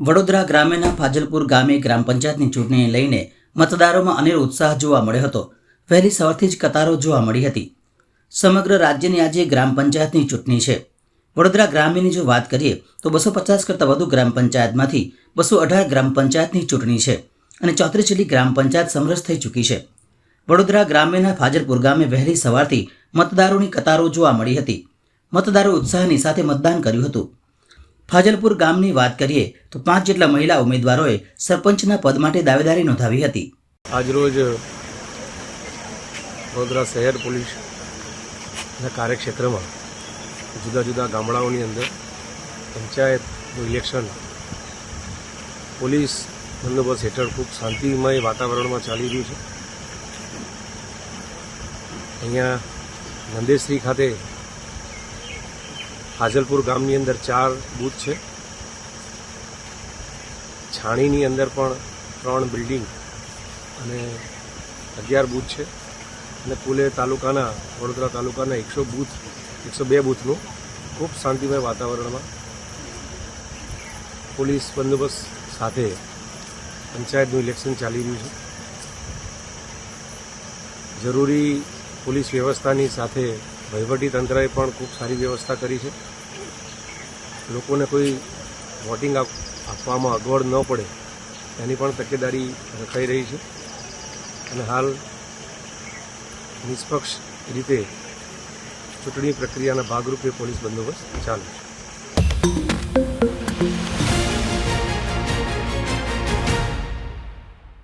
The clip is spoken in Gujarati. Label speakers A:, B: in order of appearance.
A: વડોદરા ગ્રામ્યના ફાજલપુર ગામે ગ્રામ પંચાયતની ચૂંટણીને લઈને મતદારોમાં અનેરો ઉત્સાહ જોવા મળ્યો હતો. વહેલી સવારથી જ કતારો જોવા મળી હતી. સમગ્ર રાજ્યની આજે ગ્રામ પંચાયતની ચૂંટણી છે. વડોદરા ગ્રામ્યની જો વાત કરીએ, તો બસો પચાસ કરતાં વધુ ગ્રામ પંચાયતમાંથી બસો અઢાર ગ્રામ પંચાયતની ચૂંટણી છે અને ચોત્રીસ જેટલી ગ્રામ પંચાયત સમરસ થઈ ચૂકી છે. વડોદરા ગ્રામ્યના ફાજલપુર ગામે વહેલી સવારથી મતદારોની કતારો જોવા મળી હતી. મતદારો ઉત્સાહની સાથે મતદાન કર્યું હતું. ફાજલપુર ગામની વાત કરીએ તો પાંચ જેટલા મહિલા ઉમેદવારોએ સરપંચના પદ માટે દાવેદારી નોંધાવી હતી.
B: આજરોજ વડોદરા શહેર પોલીસના કાર્યક્ષેત્રમાં જુદા જુદા ગામડાઓની અંદર પંચાયતનું ઇલેક્શન પોલીસ બંદોબસ્ત હેઠળ ખૂબ શાંતિમય વાતાવરણમાં ચાલી રહ્યું છે. અહીંયા નંદેશ્રી ખાતે હાજલપુર ગામની અંદર ચાર બૂથ છે. છાણીની અંદર પણ ત્રણ બિલ્ડિંગ અને અગિયાર બૂથ છે. અને કુલે તાલુકાના, વડોદરા તાલુકાના એકસો બૂથ, એકસો બે બૂથનું ખૂબ શાંતિમય વાતાવરણમાં પોલીસ બંદોબસ્ત સાથે પંચાયતનું ઇલેક્શન ચાલી રહ્યું છે. જરૂરી પોલીસ વ્યવસ્થાની સાથે તંત્રએ પણ ખૂબ સારી વ્યવસ્થા કરી છે. લોકોને કોઈ વોટિંગ આપ- આપવામાં અગવડ ન પડે, એની પણ તકેદારી રખાઈ રહી છે. અને હાલ નિષ્પક્ષ રીતે ચૂંટણી પ્રક્રિયાના ભાગરૂપે પોલીસ બંદોબસ્ત ચાલુ છે.